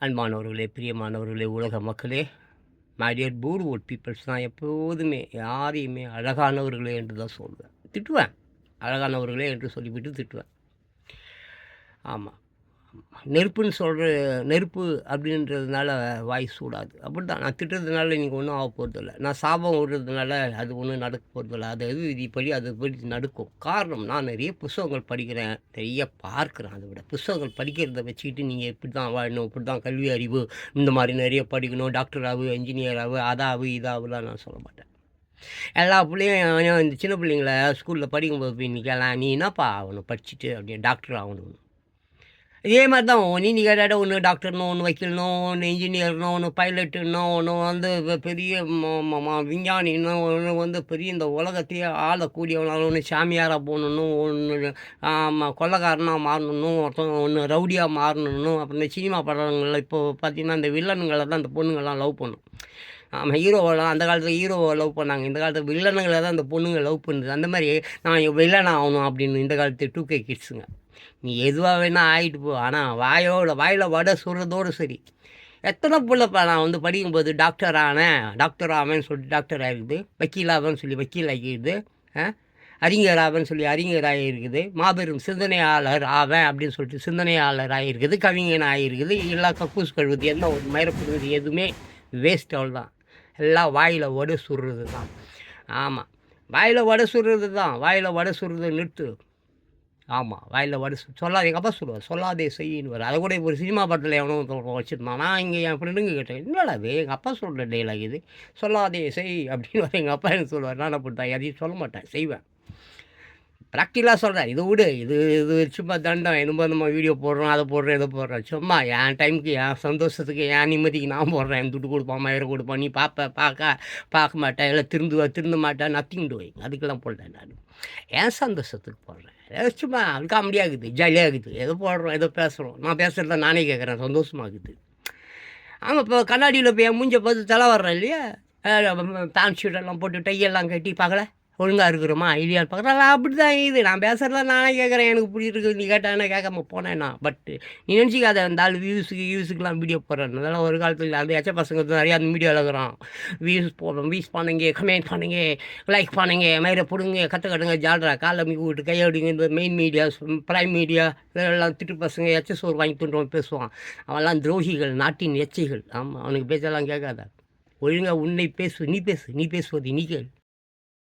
அன்பானவர்களே பிரியமானவர்களே உலக மக்களே மைடியர் பூர்வுட் பீப்பிள்ஸ் நான் எப்போதுமே யாரையுமே அழகானவர்களே என்று தான் சொல்வேன். திட்டுவேன். அழகானவர்களே என்று சொல்லிவிட்டு திட்டுவேன். ஆமாம் நெருப்புன்னு சொல்கிற நெருப்பு அப்படின்றதுனால வாய் சூடாது. அப்படி தான் நான் திட்டுறதுனால நீங்கள் ஒன்றும் ஆக போகிறதில்ல நான் சாபம் விடுறதுனால அது ஒன்றும் நடக்க போகிறதில்ல அது எது விதிப்படி அது படி நடக்கும். காரணம் நான் நிறைய புஸ்தகங்கள் படிக்கிறேன். நிறைய பார்க்குறேன். அதை விட புஸ்தகங்கள் படிக்கிறத வச்சுக்கிட்டு நீங்கள் இப்படி தான் வாழணும் இப்படி தான் கல்வி அறிவு இந்த மாதிரி நிறைய படிக்கணும். டாக்டர் ஆகு என்ஜினியர் ஆகு அதாவு இதாவுலாம் நான் சொல்ல மாட்டேன். எல்லா பிள்ளையும் இந்த சின்ன பிள்ளைங்கள ஸ்கூலில் படிக்கும்போது போய் நிற்கலாம் நீ என்னப்பா ஆகணும் படிச்சுட்டு அப்படின்னு டாக்டர் ஆகணும் இதே மாதிரி தான் நீ நீ கேட்டாட ஒன்று டாக்டர்னோ ஒன்று வைக்கணும் ஒன்று இன்ஜினியர்னோ ஒன்று பைலட்டுன்னோ ஒன்று வந்து பெரிய ம- விஞ்ஞானினோ ஒன்று வந்து பெரிய இந்த உலகத்தையே ஆளக்கூடியவனாலும் ஒன்று சாமியாராக போகணும் ஒன்று கொள்ளக்காரனாக மாறணும் ஒருத்தன் ஒன்று ரவுடியாக மாறணும் அப்புறம் இந்த சினிமா படங்களில் இப்போ பார்த்திங்கன்னா இந்த வில்லனுங்களை தான் இந்த பொண்ணுங்கள்லாம் லவ் பண்ணும். ஆமாம் ஹீரோவெல்லாம் அந்த காலத்தில் ஹீரோவை லவ் பண்ணாங்க. இந்த காலத்தில் வில்லனுங்களை தான் இந்த பொண்ணுங்க லவ் பண்ணுது. அந்த மாதிரி நான் வில்லன் ஆகணும் அப்படின்னு இந்த காலத்து டூ கே கிட்ஸுங்க நீ எதுவாக வேணால் ஆகிட்டு போ. ஆனால் வாயோட வாயில் வடை சுடுறதோடு சரி. எத்தனை பிள்ளைப்பா நான் வந்து படிக்கும்போது டாக்டர் ஆனேன். டாக்டர் ஆவேன்னு சொல்லிட்டு டாக்டர் ஆகிருக்குது வக்கீல் ஆவேன்னு சொல்லி வக்கீல் ஆகிடுது அறிஞர் ஆவேன்னு சொல்லி அறிஞர் ஆகியிருக்குது மாபெரும் சிந்தனையாளர் ஆவேன் அப்படின்னு சொல்லிட்டு சிந்தனையாளர் ஆகியிருக்குது கவிஞன் ஆகியிருக்குது எல்லா கக்கூஸ் கழுவுது எந்த ஒரு மயிரப்படுவது எதுவுமே வேஸ்ட் அவ்வளோ தான் எல்லாம் வாயில் வடை சுடுறது தான் ஆமாம் வாயில் வடை சுடுறது தான் வாயில் வடை சுடுறது நிறுத்து. ஆமாம் வாயில் வடை சொல்லாதே எங்கள் அப்பா சொல்லுவார் சொல்லாதே செய்யின்னு வர. அதை கூட ஒரு சினிமா படத்தில் எவனோ ஒருத்தன் வச்சுருந்தான். நான் இங்கே என் ஃப்ரெண்டுங்க கேட்டேன் என்னடா அது எங்கள் அப்பா சொல்கிற டைலாக் இது? சொல்லாதே செய் அப்படின்னு வர. எங்கள் அப்பா எனக்கு சொல்லுவார்? நான் அப்படி தான் எதையும் சொல்ல மாட்டேன் செய்வேன். ப்ராக்டிக்கலாக சொல்கிறேன் இது விடு இது இது சும்மா தண்டம் என்னமோ நம்ம வீடியோ போடுறோம் அதை போடுறோம் இதை போடுறோம். சும்மா என் டைமுக்கு என் சந்தோஷத்துக்கு என் நிம்மதிக்கு நான் போடுறேன். என் துட்டு கொடுப்பான் மயிரை கொடுப்பான் நீ பார்ப்ப பார்க்க பார்க்க மாட்டேன் இல்லை திருந்து திருந்த மாட்டேன் நத்திங் வைங்க. அதுக்கெல்லாம் போடுறேன் நான். என் சந்தோஷத்துக்கு போடுறேன். ஏதோ சும்மா காமெடியாகுது ஜாலியாகுது ஏதோ போடுறோம் ஏதோ பேசுகிறோம் நான் பேசுகிறத நானே கேட்குறேன் சந்தோஷமாகுது ஆமாம் இப்போ கண்ணாடியில் போய் என் மூஞ்ச பார்த்து தலை வர்றேன் இல்லையா? பேண்ட் ஷீட்டெல்லாம் போட்டு டையெல்லாம் கட்டி பார்க்கல ஒழுங்காக இருக்கிறோமா? இல்லையான்னு பார்க்குறேன். அப்படி தான் இது நான் பேசுகிறத நானே கேட்குறேன். எனக்கு பிடிச்சிருக்கு நீ கேட்டானே கேட்காம போனேன்னா பட் நீ நினச்சிக்காத. இருந்தாலும் வியூஸுக்கு வியூஸுக்குலாம் வீடியோ போடுறேன். அதெல்லாம் ஒரு காலத்தில் அந்த எச்ச பசங்க நிறையா அந்த வீடியோ எழுதுறோம் வியூஸ் போடுறோம் வியூஸ் பண்ணுங்க கமெண்ட் பண்ணுங்க லைக் பண்ணுங்க மயிரை பிடுங்க கற்றுக்கட்டுங்க ஜால்ரா காலை மீ விட்டு கையோடிங்க இந்த மெயின் மீடியா ப்ரைம் மீடியா இதெல்லாம் திட்டு பசங்க எச்ச சோறு வாங்கி தூண்டுறோம் பேசுவான். அவன்லாம் துரோகிகள் நாட்டின் எச்சைகள். ஆமாம் அவனுக்கு பேச்செல்லாம் கேட்காத. ஒழுங்காக உன்னை பேசு நீ பேசு நீ பேசுவது நீ கேள்.